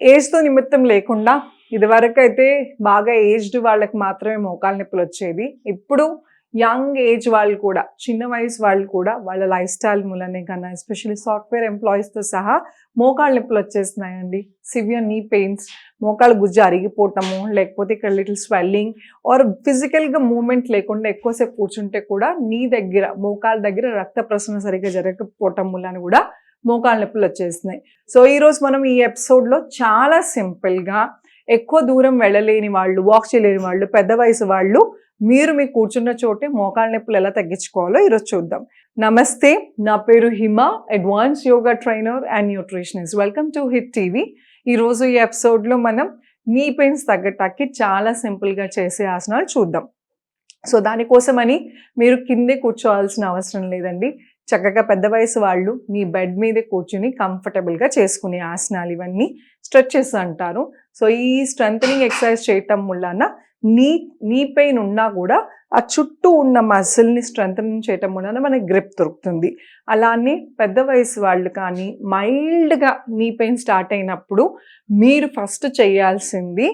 ఏజ్తో నిమిత్తం లేకుండా ఇదివరకు అయితే బాగా ఏజ్డ్ వాళ్ళకి మాత్రమే మోకాలు నొప్పులు వచ్చేది. ఇప్పుడు యంగ్ ఏజ్ వాళ్ళు కూడా చిన్న వయసు వాళ్ళు కూడా వాళ్ళ లైఫ్ స్టైల్ మూలనే కన్నా ఎస్పెషల్లీ సాఫ్ట్వేర్ ఎంప్లాయీస్తో సహా మోకాళ్ళ నొప్పులు వచ్చేస్తున్నాయండి. సివియర్ నీ పెయిన్స్ మోకాలు గుజ్జు అరిగిపోవటము లేకపోతే ఇక్కడ లిటిల్ స్వెల్లింగ్ ఆర్ ఫిజికల్గా మూమెంట్ లేకుండా ఎక్కువసేపు కూర్చుంటే కూడా నీ దగ్గర మోకాల దగ్గర రక్త ప్రసరణ సరిగ్గా జరగకపోవటం మూలని కూడా మోకాళ్ళ నొప్పులు వచ్చేస్తున్నాయి సో ఈరోజు మనం ఈ ఎపిసోడ్లో చాలా సింపుల్గా ఎక్కువ దూరం వెళ్ళలేని వాళ్ళు వాక్ చేయలేని వాళ్ళు పెద్ద వయసు వాళ్ళు మీరు మీ కూర్చున్న చోటే మోకాళ్ళ నొప్పులు ఎలా తగ్గించుకోవాలో ఈరోజు చూద్దాం. నమస్తే నా పేరు Hima advance yoga trainer and nutritionist welcome to hit TV ఈరోజు ఈ ఎపిసోడ్లో మనం నీ పెయిన్స్ తగ్గటానికి చాలా సింపుల్గా చేసే ఆసనాలు చూద్దాం. సో దానికోసమని మీరు కిందే కూర్చోవాల్సిన అవసరం లేదండి. చక్కగా పెద్ద వయసు వాళ్ళు మీ బెడ్ మీదే కూర్చుని కంఫర్టబుల్గా చేసుకునే ఆసనాలు ఇవన్నీ స్ట్రెచెస్ అంటారు. సో ఈ స్ట్రెంథనింగ్ ఎక్సర్సైజ్ చేయటం వలన నీ నీ పెయిన్ ఉన్నా కూడా ఆ చుట్టూ ఉన్న మజిల్ని స్ట్రెంథనింగ్ చేయటం వలన మనకి గ్రిప్ దొరుకుతుంది. అలానే పెద్ద వయసు వాళ్ళు కానీ మైల్డ్గా నీ పెయిన్ స్టార్ట్ అయినప్పుడు మీరు ఫస్ట్ చేయాల్సింది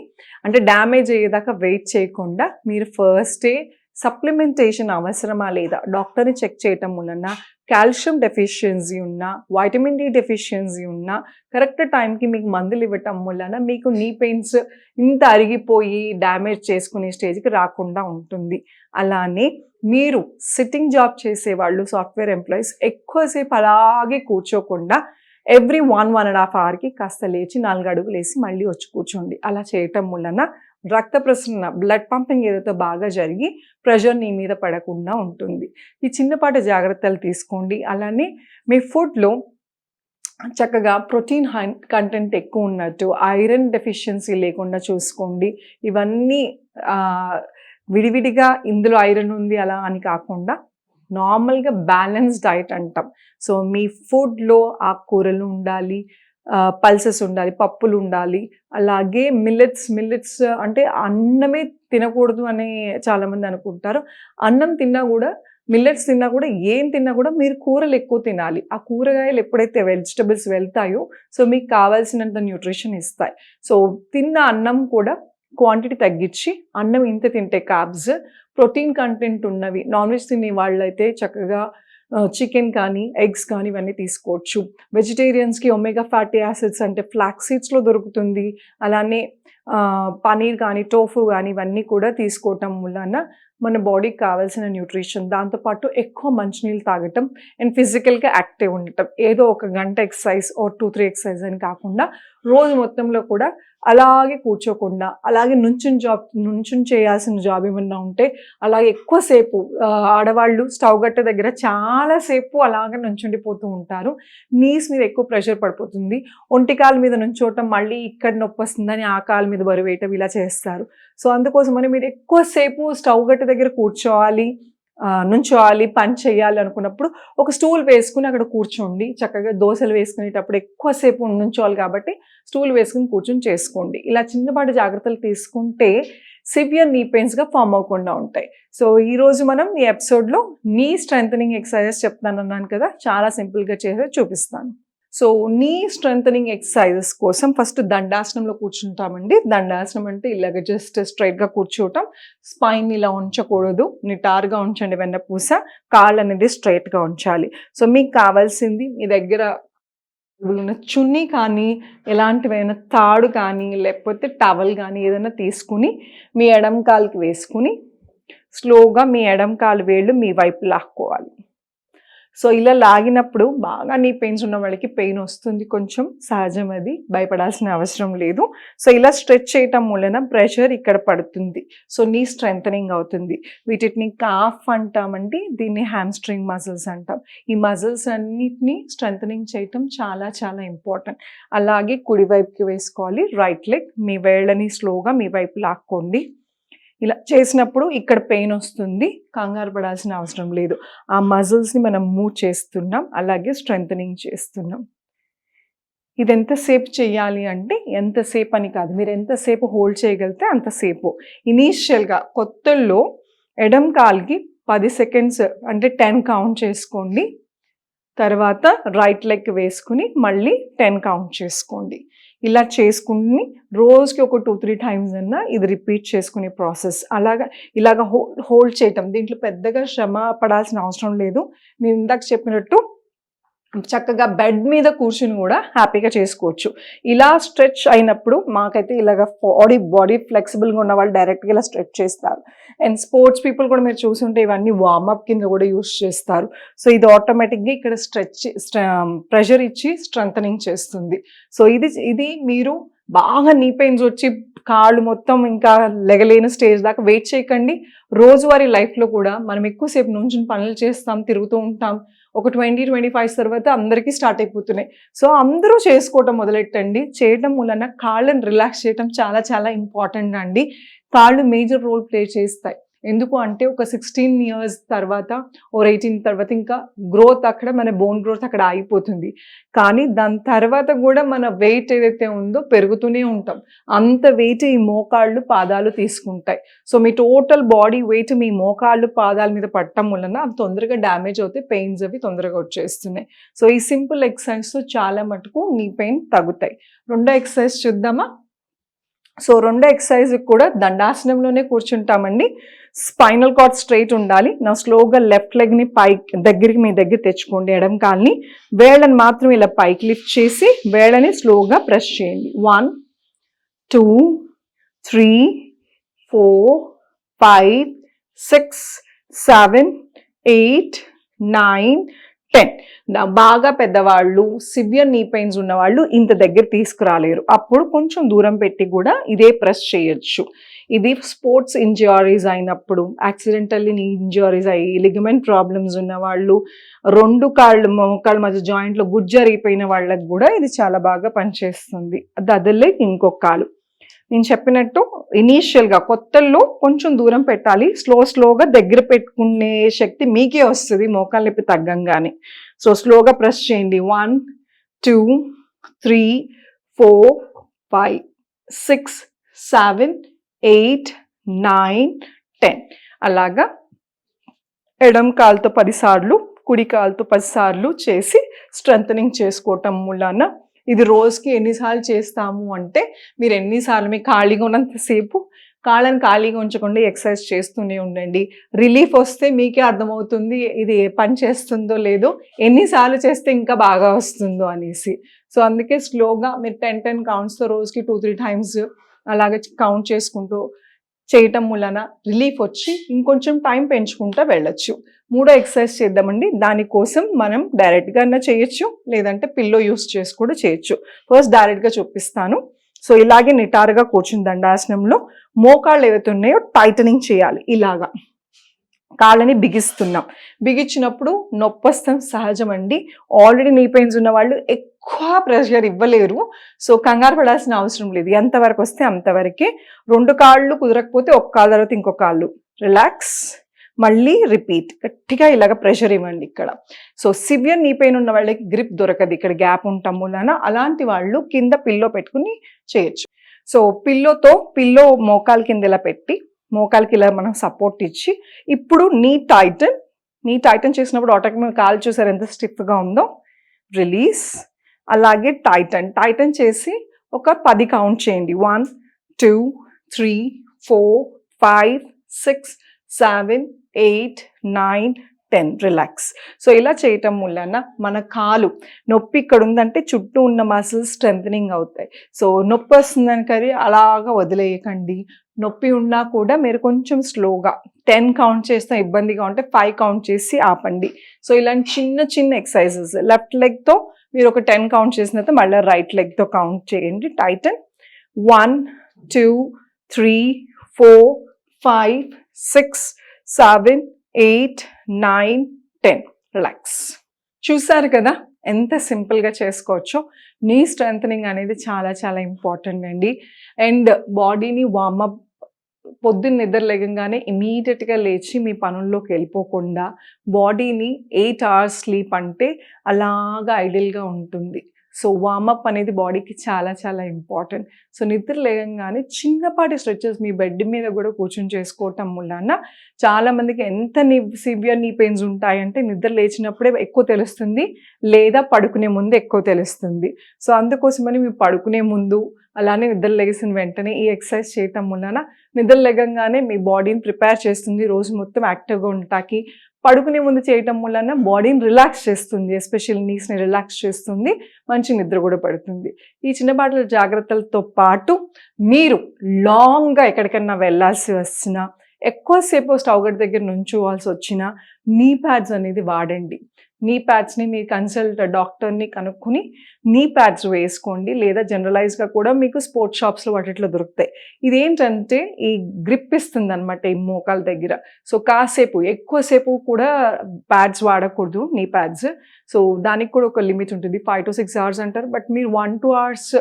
అంటే డ్యామేజ్ అయ్యేదాకా వెయిట్ చేయకుండా మీరు ఫస్టే సప్లిమెంటేషన్ అవసరమా లేదా డాక్టర్ని చెక్ చేయటం వలన కాల్షియం డెఫిషియన్సీ ఉన్నా వైటమిన్ డి డెఫిషియన్సీ ఉన్నా కరెక్ట్ టైంకి మీకు మందులు ఇవ్వటం వలన మీకు నీ పెయిన్స్ ఇంత అరిగిపోయి డ్యామేజ్ చేసుకునే స్టేజ్కి రాకుండా ఉంటుంది. అలానే మీరు సిట్టింగ్ జాబ్ చేసేవాళ్ళు సాఫ్ట్వేర్ ఎంప్లాయీస్ ఎక్కువసేపు అలాగే కూర్చోకుండా every one one and half అవర్కి కాస్త లేచి నాలుగు అడుగులు వేసి మళ్ళీ వచ్చి కూర్చోండి. అలా చేయటం వలన రక్త ప్రసరణ బ్లడ్ పంపింగ్ ఏదైతే బాగా జరిగి ప్రెషర్ నీ మీద పడకుండా ఉంటుంది. ఈ చిన్నపాటి జాగ్రత్తలు తీసుకోండి. అలానే మీ ఫుడ్లో చక్కగా ప్రోటీన్ హై కంటెంట్ ఎక్కువ ఉన్నట్టు ఐరన్ డెఫిషియన్సీ లేకుండా చూసుకోండి. ఇవన్నీ విడివిడిగా ఇందులో ఐరన్ ఉంది అలా అని కాకుండా నార్మల్గా బ్యాలెన్స్ డైట్ అంటాం. సో మీ ఫుడ్లో ఆకుకూరలు ఉండాలి పల్సెస్ ఉండాలి పప్పులు ఉండాలి. అలాగే మిల్లెట్స్ మిల్లెట్స్ అంటే అన్నమే తినకూడదు అని చాలామంది అనుకుంటారు. అన్నం తిన్నా కూడా మిల్లెట్స్ తిన్నా కూడా ఏం తిన్నా కూడా మీరు కూరలు ఎక్కువ తినాలి. ఆ కూరగాయలు ఎప్పుడైతే వెజిటబుల్స్ వెళ్తాయో సో మీకు కావాల్సినంత న్యూట్రిషన్ ఇస్తాయి. సో తిన్న అన్నం కూడా క్వాంటిటీ తగ్గించి అన్నం ఇంత తింటే క్యాబ్స్ ప్రోటీన్ కంటెంట్ ఉన్నవి నాన్ వెజ్ తినే వాళ్ళైతే చక్కగా చికెన్ కానీ ఎగ్స్ కానీ ఇవన్నీ తీసుకోవచ్చు. వెజిటేరియన్స్కి ఒమేగా ఫ్యాటీ యాసిడ్స్ అంటే ఫ్లాక్ సీడ్స్లో దొరుకుతుంది. అలానే పనీర్ కానీ టోఫు కానీ ఇవన్నీ కూడా తీసుకోవటం వలన మన బాడీకి కావాల్సిన న్యూట్రిషన్ దాంతోపాటు ఎక్కువ మంచినీళ్ళు తాగటం అండ్ ఫిజికల్గా యాక్టివ్ ఉండటం. ఏదో ఒక గంట ఎక్సర్సైజ్ ఓ టూ త్రీ ఎక్సర్సైజ్ అని కాకుండా రోజు మొత్తంలో కూడా అలాగే కూర్చోకుండా అలాగే నుంచుని జాబ్ నుంచుని చేయాల్సిన జాబ్ ఏమన్నా ఉంటే అలాగే ఎక్కువసేపు ఆడవాళ్ళు స్టవ్ గట్ట దగ్గర చాలాసేపు అలాగే నుంచుండిపోతూ ఉంటారు. నీస్ మీద ఎక్కువ ప్రెషర్ పడిపోతుంది. ఒంటి కాలు మీద నుంచోవటం మళ్ళీ ఇక్కడ నొప్పి వస్తుందని ఆ కాలు మీద బరువేయటం ఇలా చేస్తారు. సో అందుకోసమని మీరు ఎక్కువసేపు స్టవ్ గట్టి దగ్గర కూర్చోవాలి నుంచోవాలి పని చేయాలి అనుకున్నప్పుడు ఒక స్టూల్ వేసుకుని అక్కడ కూర్చోండి. చక్కగా దోశలు వేసుకునేటప్పుడు ఎక్కువసేపు నుంచోవాలి కాబట్టి స్టూల్ వేసుకుని కూర్చొని చేసుకోండి. ఇలా చిన్నపాటి జాగ్రత్తలు తీసుకుంటే సివియర్ నీ పెయిన్స్గా ఫామ్ అవ్వకుండా ఉంటాయి. సో ఈరోజు మనం ఈ ఎపిసోడ్లో నీ స్ట్రెంథనింగ్ ఎక్సర్సైజెస్ చెప్తాను అన్నాను కదా చాలా సింపుల్గా చేసే చూపిస్తాను. సో నీ స్ట్రెంగ్ ఎక్సర్సైజెస్ కోసం ఫస్ట్ దండాసనంలో కూర్చుంటామండి. దండాసనం అంటే ఇలాగ జస్ట్ స్ట్రైట్గా కూర్చోవటం. స్పైన్ ఇలా ఉంచకూడదు. నిటారుగా ఉంచండి వెన్నపూస కాళ్ళు అనేది స్ట్రైట్గా ఉంచాలి. సో మీకు కావాల్సింది మీ దగ్గర ఉన్న చున్నీ కానీ ఎలాంటివైనా తాడు కానీ లేకపోతే టవల్ కానీ ఏదైనా తీసుకుని మీ ఎడం కాలుకి వేసుకుని స్లోగా మీ ఎడం కాలు వేళ్ళు మీ వైపు లాక్కోవాలి. సో ఇలా లాగినప్పుడు బాగా నీ పెయిన్స్ ఉన్న వాళ్ళకి పెయిన్ వస్తుంది కొంచెం. సహజం అది. భయపడాల్సిన అవసరం లేదు. సో ఇలా స్ట్రెచ్ చేయటం వలన ప్రెషర్ ఇక్కడ పడుతుంది. సో నీ స్ట్రెంథనింగ్ అవుతుంది. వీటిని కాఫ్ అంటామండి దీన్ని హ్యామ్స్ట్రింగ్ మజిల్స్ అంటాం. ఈ మజిల్స్ అన్నిటినీ స్ట్రెంథనింగ్ చేయటం చాలా చాలా ఇంపార్టెంట్ అలాగే కుడివైపుకి వేసుకోవాలి. రైట్ లెగ్ మీ వేళ్ళని స్లోగా మీ వైపు లాక్కోండి. ఇలా చేసినప్పుడు ఇక్కడ పెయిన్ వస్తుంది కంగారు పడాల్సిన అవసరం లేదు. ఆ మజిల్స్ని మనం మూవ్ చేస్తున్నాం అలాగే స్ట్రెంథనింగ్ చేస్తున్నాం. ఇది ఎంతసేపు చేయాలి అంటే ఎంతసేపు అని కాదు. మీరు ఎంతసేపు హోల్డ్ చేయగలిగితే అంతసేపు. ఇనీషియల్గా కొత్తల్లో ఎడం కాల్కి పది సెకండ్స్ అంటే టెన్ కౌంట్ చేసుకోండి. తర్వాత రైట్ లెగ్ వేసుకుని మళ్ళీ టెన్ కౌంట్ చేసుకోండి. ఇలా చేసుకుని రోజుకి ఒక టూ త్రీ టైమ్స్ అన్నా ఇది రిపీట్ చేసుకునే ప్రాసెస్ అలాగా ఇలాగ హోల్డ్ హోల్డ్ చేయటం. దీంట్లో పెద్దగా శ్రమ పడాల్సిన అవసరం లేదు. నేను ఇందాక చెప్పినట్టు చక్కగా బెడ్ మీద కూర్చుని కూడా హ్యాపీగా చేసుకోవచ్చు. ఇలా స్ట్రెచ్ అయినప్పుడు మాకైతే ఇలాగ బాడీ బాడీ ఫ్లెక్సిబుల్గా ఉన్న వాళ్ళు డైరెక్ట్గా ఇలా స్ట్రెచ్ చేస్తారు. అండ్ స్పోర్ట్స్ పీపుల్ కూడా మీరు చూసుంటే ఇవన్నీ వార్మప్ కింద కూడా యూస్ చేస్తారు. సో ఇది ఆటోమేటిక్గా ఇక్కడ స్ట్రెచ్ ప్రెషర్ um, ఇచ్చి స్ట్రెంథనింగ్ చేస్తుంది. సో ఇది ఇది మీరు బాగా నీ పెయిన్స్ వచ్చి కాళ్ళు మొత్తం ఇంకా లెగలేని స్టేజ్ దాకా వెయిట్ చేయకండి. రోజువారీ లైఫ్లో కూడా మనం ఎక్కువసేపు నుంచి పనులు చేస్తాం తిరుగుతూ ఉంటాం. ఒక ట్వంటీ ట్వంటీ ఫైవ్ తర్వాత అందరికీ స్టార్ట్ అయిపోతున్నాయి. సో అందరూ చేసుకోవటం మొదలెట్టండి. చేయటం వలన కాళ్ళని రిలాక్స్ చేయటం చాలా చాలా ఇంపార్టెంట్ అండి. కాళ్ళు మేజర్ రోల్ ప్లే చేస్తాయి. ఎందుకు అంటే ఒక సిక్స్టీన్ ఇయర్స్ తర్వాత ఓర్ ఎయిటీన్ తర్వాత ఇంకా గ్రోత్ అక్కడ మన బోన్ గ్రోత్ అక్కడ ఆగిపోతుంది. కానీ దాని తర్వాత కూడా మన వెయిట్ ఏదైతే ఉందో పెరుగుతూనే ఉంటాం. అంత వెయిట్ ఈ మోకాళ్ళు పాదాలు తీసుకుంటాయి. సో మీ టోటల్ బాడీ వెయిట్ మీ మోకాళ్ళు పాదాల మీద పట్టడం వలన అవి తొందరగా డ్యామేజ్ అవుతాయి పెయిన్స్ అవి తొందరగా వచ్చేస్తున్నాయి. సో ఈ సింపుల్ ఎక్సర్సైజ్తో చాలా మటుకు నీ పెయిన్ తగ్గుతాయి. రెండో ఎక్సర్సైజ్ చూద్దామా? సో రెండో ఎక్సర్సైజ్ కూడా దండాసనంలోనే కూర్చుంటామండి. స్పైనల్ కార్డ్ స్ట్రైట్ ఉండాలి. నా స్లోగా లెఫ్ట్ లెగ్ని పైకి దగ్గరికి మీ దగ్గర తెచ్చుకోండి ఎడం కాల్ని. వేళ్ళని మాత్రం ఇలా పైకి లిఫ్ట్ చేసి వేళ్ళని స్లోగా ప్రెస్ చేయండి. One two three four five six seven eight nine ten బాగా పెద్దవాళ్ళు సివియర్ నీ పెయిన్స్ ఉన్నవాళ్ళు ఇంత దగ్గర తీసుకురాలేరు. అప్పుడు కొంచెం దూరం పెట్టి కూడా ఇదే ప్రెస్ చేయొచ్చు. ఇది స్పోర్ట్స్ ఇంజరీస్ అయినప్పుడు యాక్సిడెంటల్లీ నీ ఇంజరీస్ అయ్యి లిగమెంట్ ప్రాబ్లమ్స్ ఉన్నవాళ్ళు రెండు కాళ్ళు మోకాళ్ళ మధ్య జాయింట్లో గుజ్జరిగిపోయిన వాళ్ళకి కూడా ఇది చాలా బాగా పనిచేస్తుంది. అది ఇంకొక కాలు. నేను చెప్పినట్టు ఇనీషియల్గా కొత్తల్లో కొంచెం దూరం పెట్టాలి. స్లో స్లోగా దగ్గర పెట్టుకునే శక్తి మీకే వస్తుంది మోకాలు నొప్పి తగ్గంగానే. సో స్లోగా ప్రెస్ చేయండి. One two three four five six seven eight nine ten అలాగా ఎడం కాలుతో పదిసార్లు కుడి కాలుతో పదిసార్లు చేసి స్ట్రెంథనింగ్ చేసుకోవటం మూలాన ఇది రోజుకి ఎన్నిసార్లు చేస్తాము అంటే మీరు ఎన్నిసార్లు మీకు ఖాళీగా ఉన్నంతసేపు కాళ్ళని ఖాళీగా ఉంచకుండా ఎక్సర్సైజ్ చేస్తూనే ఉండండి. రిలీఫ్ వస్తే మీకే అర్థమవుతుంది ఇది ఏ పని చేస్తుందో లేదో ఎన్నిసార్లు చేస్తే ఇంకా బాగా వస్తుందో అనేసి. సో అందుకే స్లోగా మీరు టెన్ టెన్ కౌంట్స్తో రోజుకి టూ త్రీ టైమ్స్ అలాగే కౌంట్ చేసుకుంటూ చేయటం వలన రిలీఫ్ వచ్చి ఇంకొంచెం టైం పెంచుకుంటూ వెళ్ళొచ్చు. మూడో ఎక్సర్సైజ్ చేద్దామండి. దానికోసం మనం డైరెక్ట్గా అయినా చేయొచ్చు లేదంటే పిల్లో యూస్ చేసి కూడా చేయొచ్చు. ఫస్ట్ డైరెక్ట్గా చూపిస్తాను. సో ఇలాగే నిటారుగా కూర్చుని దండాసనంలో మోకాళ్ళు ఏవైతే ఉన్నాయో టైటనింగ్ చేయాలి. ఇలాగా. కాళ్ళని బిగిస్తున్నాం. బిగించినప్పుడు నొప్పస్తం సహజం అండి ఆల్రెడీ నీ పెయిన్స్ ఉన్న వాళ్ళు ఎక్కువ ప్రెషర్ ఇవ్వలేరు. సో కంగారు పడాల్సిన అవసరం లేదు. ఎంతవరకు వస్తే అంతవరకే రెండు కాళ్ళు కుదరకపోతే ఒక కాళ్ళ తర్వాత ఇంకొక కాళ్ళు. రిలాక్స్ మళ్ళీ రిపీట్ గట్టిగా ఇలాగ ప్రెషర్ ఇవ్వండి ఇక్కడ. సో సివియర్ నీ పెయిన్ ఉన్న వాళ్ళకి గ్రిప్ దొరకదు. ఇక్కడ గ్యాప్ ఉంటాం వలన అలాంటి వాళ్ళు కింద పిల్లో పెట్టుకుని చేయొచ్చు. సో పిల్లోతో పిల్లో మోకాలు కింద ఇలా పెట్టి మోకాలకి ఇలా మనం సపోర్ట్ ఇచ్చి ఇప్పుడు నీ టైటన్ నీ టైటన్ చేసినప్పుడు ఆటోమేటిక్ కాలు చూసారు ఎంత స్టిఫ్గా ఉందో? రిలీజ్ అలాగే టైటన్ టైటన్ చేసి ఒక పది కౌంట్ చేయండి. One two three four five six seven eight nine ten. Relax. So ఇలా చేయటం వలన మన కాలు నొప్పి ఇక్కడ ఉందంటే చుట్టూ ఉన్న మసిల్స్ స్ట్రెంథనింగ్ అవుతాయి. సో నొప్పి వస్తుందని కరీ అలాగా వదిలేయకండి. నొప్పి ఉన్నా కూడా మీరు కొంచెం స్లోగా టెన్ కౌంట్ చేస్తే ఇబ్బందిగా ఉంటే ఫైవ్ కౌంట్ చేసి ఆపండి. సో ఇలాంటి చిన్న చిన్న ఎక్సర్సైజెస్. లెఫ్ట్ లెగ్తో మీరు ఒక టెన్ కౌంట్ చేసిన తర్వాత మళ్ళీ రైట్ లెగ్తో కౌంట్ చేయండి. Tighten. One two three four five six seven eight nine ten relax చూసారు కదా? ఎంత సింపుల్గా చేసుకోవచ్చో. నీ స్ట్రెంథనింగ్ అనేది చాలా చాలా ఇంపార్టెంట్ అండి. అండ్ బాడీని వార్మప్ పొద్దున్న నిద్ర లేగంగానే ఇమీడియట్గా లేచి మీ పనుల్లోకి వెళ్ళిపోకుండా బాడీని ఎయిట్ అవర్స్ స్లీప్ అంటే అలాగా ఐడియల్గా ఉంటుంది. సో వార్మప్ అనేది బాడీకి చాలా చాలా ఇంపార్టెంట్ సో నిద్ర లేయంగానే చిన్నపాటి స్ట్రెచెస్ మీ బెడ్ మీద కూడా కూర్చొని చేసుకోవటం వలన చాలామందికి ఎంత నీ సివియర్ నీ పెయిన్స్ ఉంటాయంటే నిద్ర లేచినప్పుడే ఎక్కువ తెలుస్తుంది లేదా పడుకునే ముందు ఎక్కువ తెలుస్తుంది. సో అందుకోసమని మీరు పడుకునే ముందు అలానే నిద్ర లేసిన వెంటనే ఈ ఎక్సర్సైజ్ చేయటం వలన నిద్ర లేకగానే మీ బాడీని ప్రిపేర్ చేస్తుంది. రోజు మొత్తం యాక్టివ్గా ఉంటాకి పడుకునే ముందు చేయటం వలన బాడీని రిలాక్స్ చేస్తుంది ఎస్పెషల్ నీస్ని రిలాక్స్ చేస్తుంది మంచి నిద్ర కూడా పడుతుంది. ఈ చిన్నపాటి జాగ్రత్తలతో పాటు మీరు లాంగ్గా ఎక్కడికన్నా వెళ్ళాల్సి వచ్చినా ఎక్కువసేపు స్టవ్ గడి దగ్గర నుంచోవాల్సి వచ్చినా నీ ప్యాడ్స్ అనేది వాడండి. నీ ప్యాడ్స్ని మీ కన్సల్ట్ డాక్టర్ని కనుక్కొని నీ ప్యాడ్స్ వేసుకోండి లేదా జనరలైజ్గా కూడా మీకు స్పోర్ట్స్ షాప్స్లో వాటిట్లో దొరుకుతాయి. ఇదేంటంటే ఈ గ్రిప్ ఇస్తుంది అనమాట ఈ మోకాల దగ్గర. సో కాసేపు ఎక్కువసేపు కూడా ప్యాడ్స్ వాడకూడదు నీ ప్యాడ్స్. సో దానికి కూడా ఒక లిమిట్ ఉంటుంది. ఫైవ్ టు సిక్స్ అవర్స్ అంటారు. బట్ మీరు వన్ టూ అవర్స్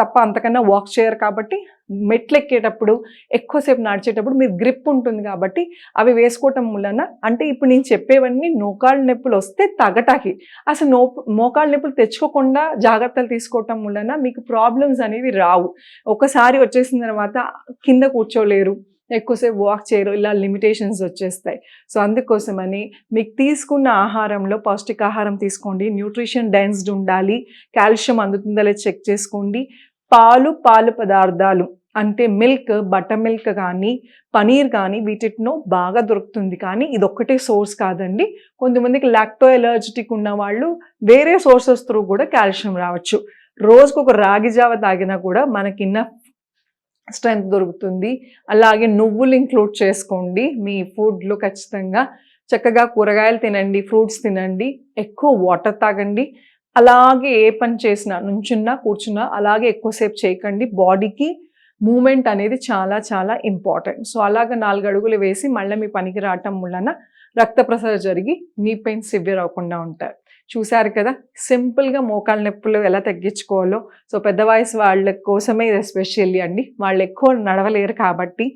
తప్ప అంతకన్నా వాక్ చేయరు కాబట్టి మెట్లు ఎక్కేటప్పుడు ఎక్కువసేపు నడిచేటప్పుడు మీరు గ్రిప్ ఉంటుంది కాబట్టి అవి వేసుకోవటం వలన అంటే ఇప్పుడు నేను చెప్పేవన్నీ నోకాళ్ళ నొప్పులు వస్తే తగటాకి. అసలు నో మోకాళ్ళ నొప్పులు తెచ్చుకోకుండా జాగ్రత్తలు తీసుకోవటం వలన మీకు ప్రాబ్లమ్స్ అనేవి రావు. ఒకసారి వచ్చేసిన తర్వాత కింద కూర్చోలేరు ఎక్కువసేపు వాక్ చేయరు ఇలా లిమిటేషన్స్ వచ్చేస్తాయి. సో అందుకోసమని మీకు తీసుకున్న ఆహారంలో పౌష్టికాహారం తీసుకోండి న్యూట్రిషన్ డెన్స్డ్ ఉండాలి కాల్షియం అందుతుందా చెక్ చేసుకోండి. పాలు పాలు పదార్థాలు అంటే మిల్క్ బటర్ మిల్క్ కానీ పనీర్ కానీ వీటిలో బాగా దొరుకుతుంది. కానీ ఇది ఒక్కటే సోర్స్ కాదండి. కొంతమందికి లాక్టో ఎలర్జిటిక్ ఉన్న వాళ్ళు వేరే సోర్సెస్ త్రూ కూడా కాల్షియం రావచ్చు. రోజుకు ఒక రాగి జావ తాగినా కూడా మనకిన్న స్ట్రెంగ్త్ దొరుకుతుంది. అలాగే నువ్వులు ఇంక్లూడ్ చేసుకోండి. మీ ఫుడ్లో ఖచ్చితంగా చక్కగా కూరగాయలు తినండి ఫ్రూట్స్ తినండి ఎక్కువ వాటర్ తాగండి. అలాగే ఏ పని చేసినా నుంచున్నా కూర్చున్నా అలాగే ఎక్కువసేపు చేయకండి. బాడీకి మూమెంట్ అనేది చాలా చాలా ఇంపార్టెంట్. సో అలాగ నాలుగు అడుగులు వేసి మళ్ళీ మీ పనికి రావటం వలన రక్త ప్రసరణ జరిగి నీ పెయిన్ సివియర్ అవ్వకుండా ఉంటారు చూశారు కదా సింపుల్గా మోకాళ్ళ నొప్పులు ఎలా తగ్గించుకోవాలో. సో పెద్ద వయసు వాళ్ళ కోసమే ఇది ఎస్పెషల్లీ అండి. వాళ్ళు ఎక్కువ నడవలేరు కాబట్టి.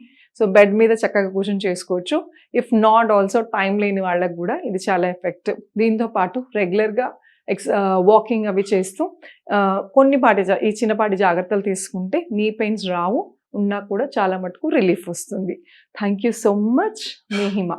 సో బెడ్ మీద చక్కగా కూర్చొని చేసుకోవచ్చు. ఇఫ్ నాట్ ఆల్సో టైం లేని వాళ్ళకు కూడా ఇది చాలా ఎఫెక్టివ్ దీంతో పాటు రెగ్యులర్గా ఎక్స్ వాకింగ్ uh, అవి చేస్తూ uh, కొన్ని కొన్నిపాటి జా- ఈ చిన్నపాటి జాగ్రత్తలు తీసుకుంటే నీ పెయిన్స్ రావు ఉన్నా కూడా చాలా మటుకు రిలీఫ్ వస్తుంది. థ్యాంక్ యూ సో మచ్ మీ హిమ